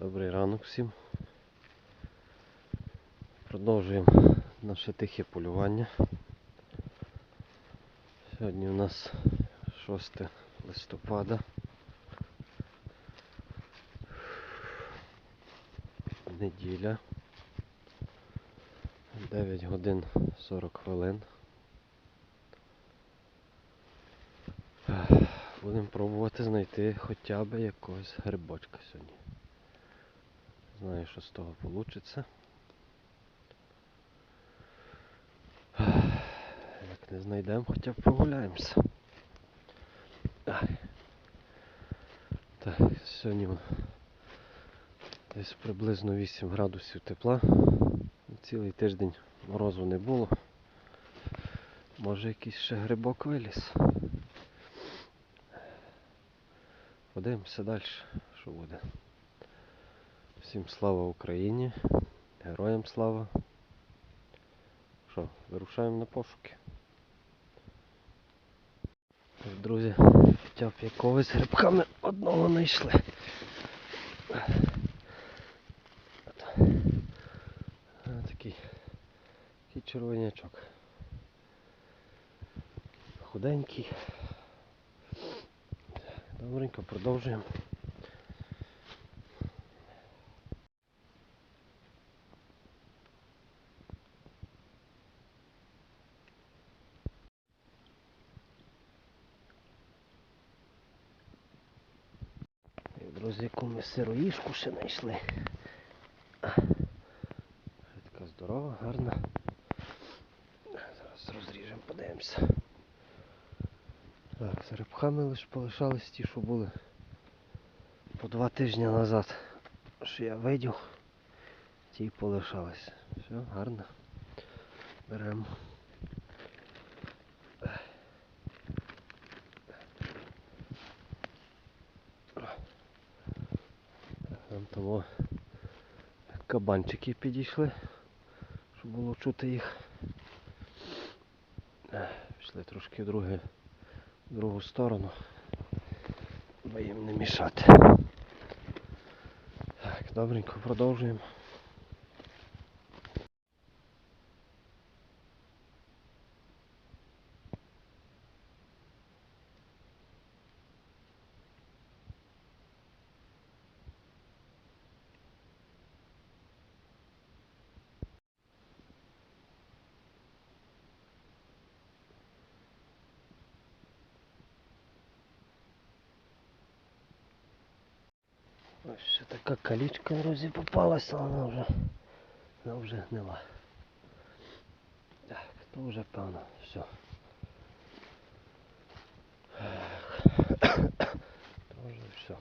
Добрий ранок всім. Продовжуємо наше тихе полювання. Сьогодні у нас 6 листопада. Неділя. 9 годин 40 хвилин. Будемо пробувати знайти хоча б якогось грибочка сьогодні. Знаю, що з того вийде. Як не знайдемо, хоча б прогуляємося. Так, сьогодні десь приблизно 8 градусів тепла. Цілий тиждень морозу не було. Може якийсь ще грибок виліз. Подивимося далі, що буде. Всім слава Україні, героям слава. Що, вирушаємо на пошуки. Друзі, хоча б якогось грибка ми одного знайшли. Такий, такий червонячок. Худенький. Добренько, продовжуємо. І, Друзі, яку ми сироїшку ще знайшли. Така здорова, гарна. Зараз розріжемо, подивимося. Так, з рибками лише полишались ті, що були по два тижні назад. Що я видів, ті й полишались. Все, гарно. Беремо. Того кабанчики підійшли, щоб було чути їх. Е, Пішли трошки в другу, в другу сторону, бо їм не мішати. Так, добренько, продовжуємо. Ось ще така калічка, друзі, попалася, але вона вже, вона вже гнила. Так, то вже певно, все. То вже все.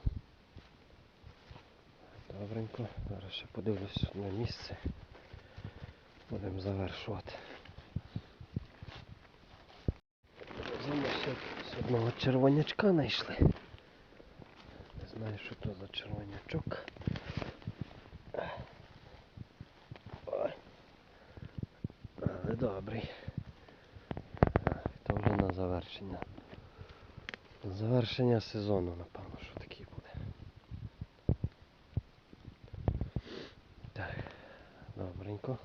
Добренько, зараз ще подивлюсь на місце. Будемо завершувати. Ми ще з одного червонячка знайшли. Знаю, що то за червонячок. Але добрий. То вже на завершення. На завершення сезону, напевно, що такий буде. Так, добренько.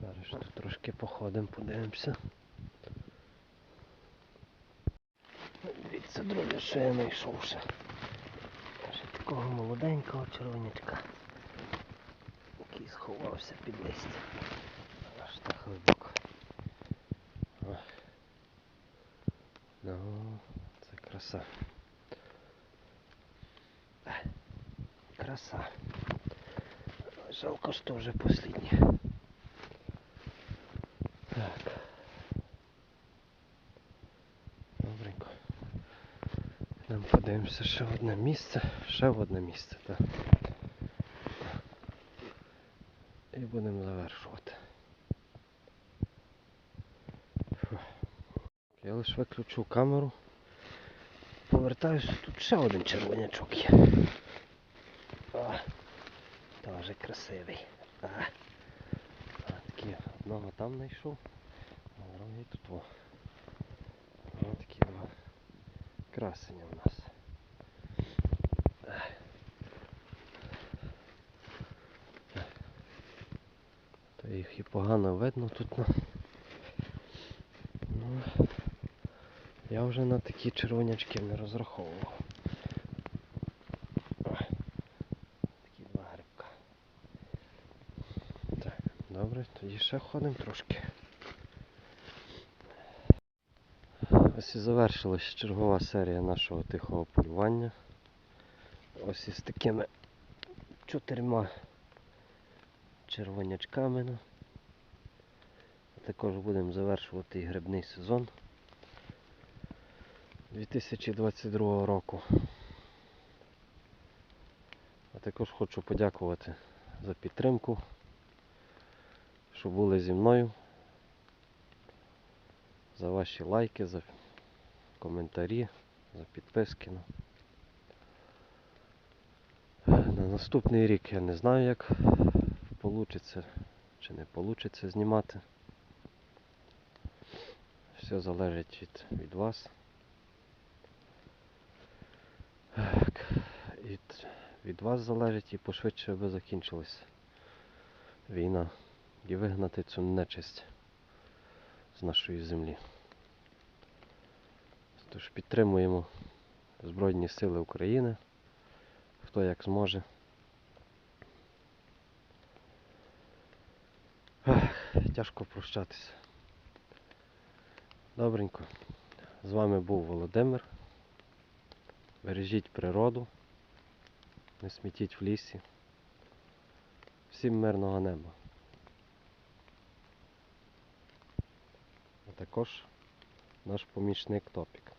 Зараз тут трошки походимо, подивимося. Дивіться, друзі, що я знайшов ще. Ще такого молоденького червонячка, який сховався під листя. Аж так глибоко. Ну, це краса. Е, Краса. Жалко, що вже посліднє. Так. Добренько. Нам подивимося ще в одне місце. Ще в одне місце, так. І будемо завершувати. Фу. Я лише виключу камеру. Повертаюся, тут ще один червонячок є. О, теж красивий. А. Одного там знайшов, а другий тут. Ось такі два красення в нас. трохи погано видно тут. На... Ну, я вже на такі червонячки не розраховував. Такі два грибка. Так, добре, тоді ще ходимо трошки. Ось і завершилась чергова серія нашого тихого полювання. Ось із такими чотирма червонячками. Також будемо завершувати грибний сезон 2022 року. А також хочу подякувати за підтримку, що були зі мною, за ваші лайки, за коментарі, за підписки. ну. На наступний рік я не знаю, як вийде чи не вийде знімати. Все залежить від, від вас. Від, від вас залежить і пошвидше би закінчилась війна. І вигнати цю нечисть з нашої землі. Тож підтримуємо Збройні Сили України, хто як зможе. Тяжко прощатися. Добренько. З вами був Володимир. Бережіть природу, не смітіть в лісі. Всім мирного неба. А також наш помічник Топік.